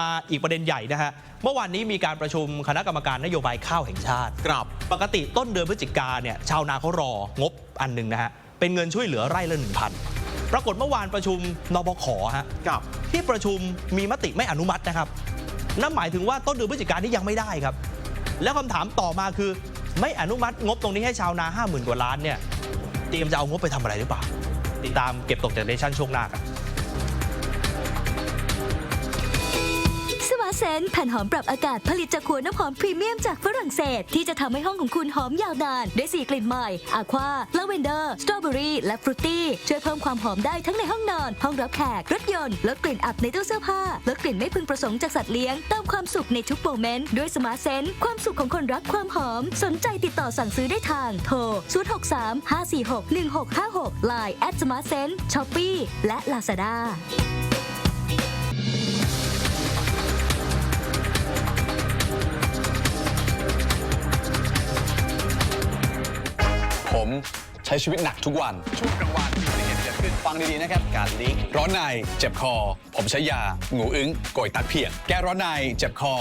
มาอีกประเด็นใหญ่นะฮะ เมื่อวานนี้มีการประชุมคณะกรรมการนโยบายข้าวแห่งชาติกลับ ปกติต้นเดือนพฤศจิกาเนี่ยชาวนาเขารองบอันหนึ่งนะฮะ เป็นเงินช่วยเหลือไร่ละหนึ่งพันปรากฏเมื่อวานประชุมนบขฮะกลับ ที่ประชุมมีมติไม่อนุมัตินะครับ นั่นหมายถึงว่าต้นเดือนพฤศจิกายนนี้ยังไม่ได้ครับ แล้วคำถามต่อมาคือไม่อนุมัติงบตรงนี้ให้ชาวนา 50,000 กว่าล้านเนี่ยเตรียมจะเอางบไปทำอะไรหรือเปล่าติดตามเก็บตกจากเดชั่นช่วงหน้าครับ เซนแผ่นหอมปรับอากาศผลิตจากขวดน้ำหอมพรีเมียมจากฝรั่งเศส ที่จะทำให้ห้องของคุณหอมยาวนานด้วยสีกลิ่นใหม่อะควาลาเวนเดอร์สตรอเบอรี่และฟรุตตี้ช่วยเพิ่มความหอมได้ทั้งในห้องนอน ห้องรับแขกรถยนต์ลดกลิ่นอับในตู้เสื้อผ้าลดกลิ่นไม่พึงประสงค์จากสัตว์เลี้ยงเติมความสุขในทุกโมเมนต์ด้วยสมาร์ทเซนความสุขของคนรักความหอม สนใจติดต่อสั่งซื้อได้ทางโทร 063 546 1656 Line at Smart Sense Shopee และ Lazada ใช้ชีวิตหนักทุกวัน ช่วงกลางวันมีอุบัติเหตุเกิดขึ้นฟังดีๆนะครับ การลีกร้อนในเจ็บคอ ผมใช้ยางูอึ้งโกยตัดเพียงแก้ร้อนในเจ็บคอ